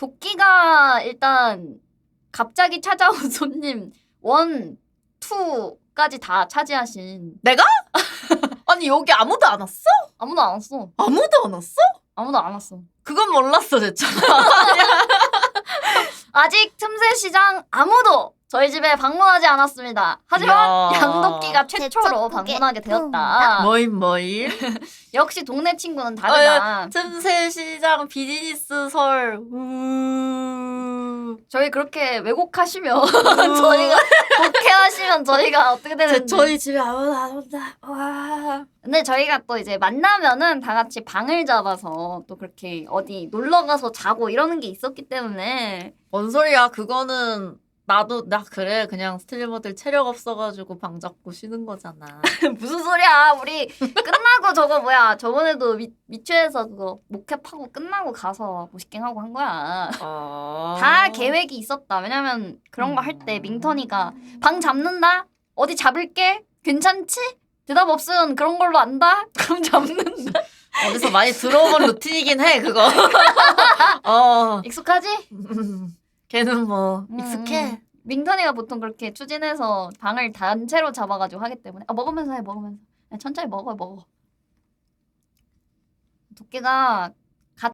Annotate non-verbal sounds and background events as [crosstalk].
도끼가 일단 갑자기 찾아온 [laughs] 손님 원, 투까지 다 차지하신 내가? [laughs] 아니 여기 아무도 안 왔어? 아무도 안 왔어. 아무도 안 왔어? 아무도 안 왔어. 그건 몰랐어 대체. [laughs] 아직 틈새 시장 아무도 저희 집에 방문하지 않았습니다. 하지만 이야. 양도끼가 최초로 방문하게. 되었다. 뭐임 뭐임? 역시 동네 친구는 다르다. 틈새 시장 비즈니스 설. 우. 저희 그렇게 왜곡하시면 [laughs] 저희가 독해하시면 저희가 어떻게 제, 되는지. 저희 집에 아무도 안 온다. 와. 근데 저희가 또 이제 만나면은 다 같이 방을 잡아서 또 그렇게 어디 놀러 가서 자고 이러는 게 있었기 때문에 뭔 소리야? 그거는 나도 나 그래. 그냥 스트리머들 체력 없어가지고 방 잡고 쉬는 거잖아. [laughs] 무슨 소리야. 우리 끝나고 [laughs] 저거 뭐야. 저번에도 미, 미추에서 그거 목캡하고 끝나고 가서 모식갱 하고 한 거야. 어... 다 계획이 있었다. 왜냐면 그런 거 할 때 민턴이가 방 잡는다? 어디 잡을게? 괜찮지? 대답 없으면 그런 걸로 안다? [laughs] 그럼 잡는다. 어디서 많이 들어본 루틴이긴 해 그거. 어. 익숙하지 걔는 뭐 음, 익숙해. 음. 민턴이가 보통 그렇게 추진해서 방을 단체로 잡아가지고 하기 때문에 아, 먹으면서 해 먹으면서 야, 천천히 먹어 먹어 도끼가